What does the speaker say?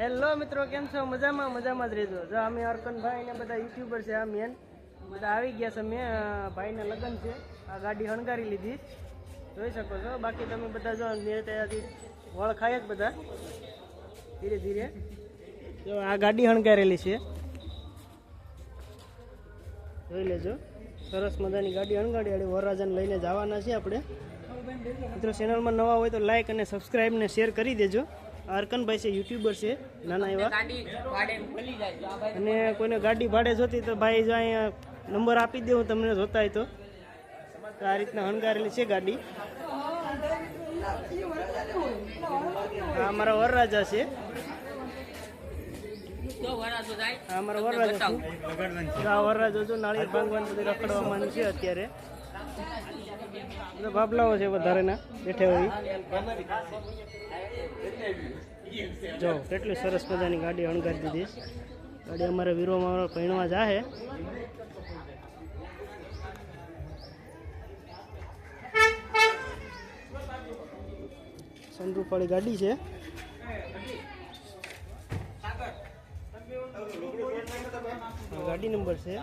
Hello મિત્રો, કેમ છો? મજામાં મજામાં જ રહેજો. જો અમે અર્કનભાઈ ને બધા યુટ્યુબર છે, આ મેન બધા આવી ગયા છે, મેં ભાઈના લગ્ન છે. આ ગાડી હણગારી લીધી. જોઈ શકો છો. બાકી તમે બધા જો ત્યાંથી વળ ખાય જ બધા. ધીરે ધીરે. જો, આ ગાડી હણગારેલી છે. જોઈ લેજો. સરસ મજાની ગાડી હણગાડી વરરાજાને લઈને જવાના છે આપણે. મિત્રો ચેનલમાં નવા હોય તો લાઈક અને સબસ્ક્રાઈબ ને શેર કરી દેજો. અર્કનભાઈ છે યુટ્યુબર છે, નાના એવા. અને કોઈને ગાડી ભાડે જોતી તો ભાઈ જો અહીંયા નંબર આપી દઉં તમને જોતા તો. આ રીતના હણગારેલી છે ગાડી. આ અમારા વરરાજા છે. અમારા વરરાજા વરરાજા જો નાળી ભાંગવાનું બધું રખડવામાં છે અત્યારે. બાબલાઓ છે વધારેના, બેઠે હોય. જો, કેટલી સરસ મજાની ગાડી અણગારી દીધી. ગાડી અમારે વીરોમાં પૈણવા જાહે. સનરૂફવાળી ગાડી છે. ગાડી નંબર છે.